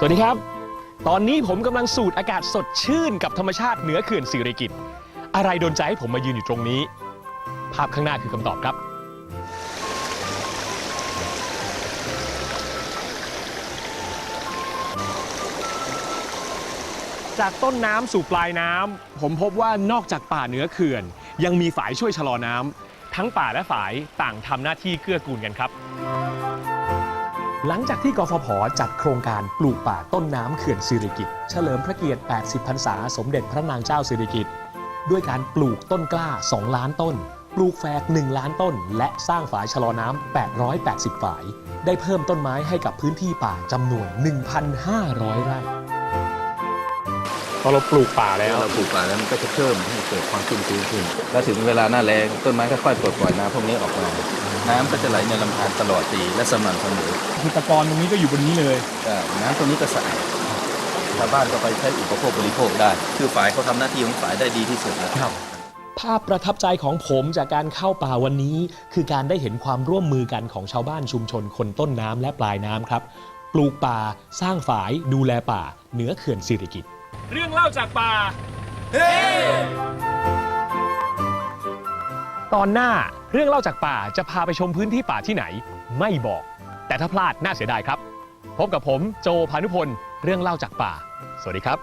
สวัสดีครับ ตอนนี้ผมกำลังสูดอากาศสดชื่นกับธรรมชาติเหนือเขื่อนสิริกิตอะไรโดนใจให้ผมมายืนอยู่ตรงนี้ ภาพข้างหน้าคือคำตอบครับ จากต้นน้ำสู่ปลายน้ำผมพบว่านอกจากป่าเหนือเขื่อน ยังมีฝายช่วยชะลอน้ำทั้งป่าและฝายต่างทำหน้าที่เกื้อกูลกันครับ หลังจากที่กฟผจัดโครงการปลูกป่าต้นน้ำเขื่อนสิริกิติ์เฉลิมพระเกียรติ 80 พรรษา สมเด็จพระนางเจ้าสิริกิติ์ด้วยการปลูกต้นกล้า 2 ล้านต้น ปลูกแฝก 1 ล้านต้น และสร้างฝายชะลอน้ำ 880 ฝาย ได้เพิ่มต้นไม้ให้กับพื้นที่ป่าจำนวน 1,500 ไร่พอเราปลูกป่าแล้วเราปลูกป่าแล้วมันก็จะเพิ่มให้เกิดความชุ่มชื้นขึ้น แล้วถึงเวลาหน้าแล้งต้นไม้ค่อยๆปลดปล่อยน้ำพวกนี้ออกมา น้ำก็จะไหลในลำธารตลอดปีและสม่ำเสมอคือตะกอนตรงนี้ก็อยู่บนนี้เลยอ่าน้ำตรงนี้ก็สะอาดชาวบ้านก็ไปใช้อุปโภคบริโภคได้ คือฝ่ายเขาทำหน้าที่ของฝ่ายได้ดีที่สุดแล้วภาพประทับใจของผมจากการเข้าป่าวันนี้ คือการได้เห็นความร่วมมือกันของชาวบ้านชุมชนคนต้นน้ำและปลายน้ำครับ ปลูกป่า สร้างฝาย ดูแลป่า เหนือเขื่อนสิริกิตเรื่องเล่าจากป่าตอนหน้า เรื่องเล่าจากป่าจะพาไปชมพื้นที่ป่าที่ไหน ไม่บอก แต่ถ้าพลาดน่าเสียดายครับ พบกับผมโจพานุพล เรื่องเล่าจากป่า สวัสดีครับ